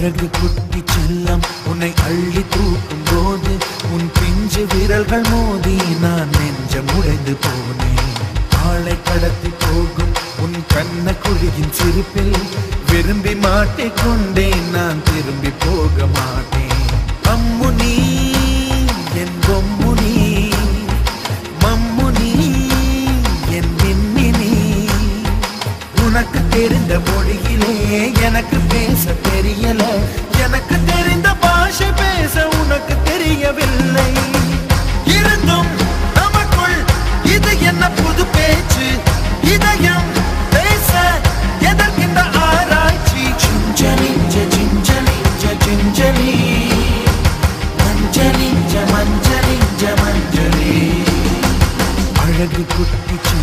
அழகு குட்டி செல்லம் உன்னை அள்ளி தூக்கும் போது உன் பிஞ்சு விரல்கள் மோதி நான் நெஞ்சம் உடைந்து போனேன். ஆளை கடத்தி போகும் உன் கண்ண குழியின் சிரிப்பில் விரும்பி மாட்டிக்கொண்டேன் நான் திரும்பி போக மாட்டேன். அம்முனி என் பொம்முனி மம்முனி என் மின்னினி உனக்கு தெரிந்த மொழி மொழியிலே எனக்கு பேச தெரியல. எனக்கு தெரிந்த பாஷை பேச உனக்கு தெரியவில்லை. இருந்தும் நமக்குள் இது என்ன புது பேச்சு? இதயம் பேச எதற்கின்ற ஆராய்ச்சி. சிஞ்சனி சிஞ்சனி சிஞ்சனி மஞ்சனி மஞ்சனி மஞ்சனி அழகு குட்டி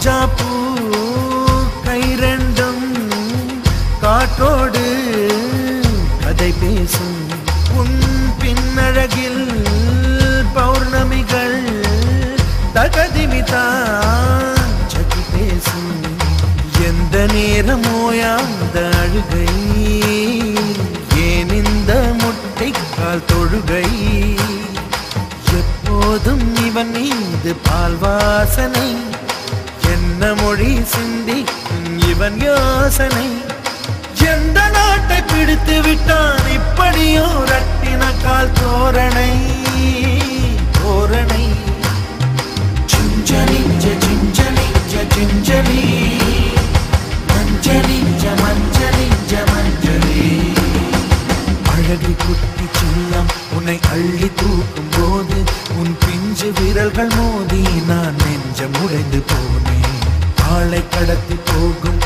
ரோஜா பூ கை ரெண்டும் காற்றோடு கதை பேசும். உன் பின்னழகில் பௌர்ணமிகள் தகதிமிதா சதி பேசும். எந்த நேரமோயாந்த அழுகை ஏன் இந்த முட்டைக்கால் தொழுகை? எப்போதும் இவன் மீது பால் வாசனை என்ன மொழி சிந்தி இவன் யோசனை? எந்த நாட்டை பிடித்து விட்டான் இப்படியோ ரட்டின கால் தோரணை? தோரணை. சிஞ்சலி சிஞ்சலி சிஞ்சலி மஞ்சளி மஞ்சளி மஞ்சளி அழகு குட்டி செல்லம் உன்னை அள்ளி தூக்கும் போது உன் பிஞ்சு விரல்கள் மோதி நான் நெஞ்சம் உடைந்து போவேன். நாளை கடத்தி போகும்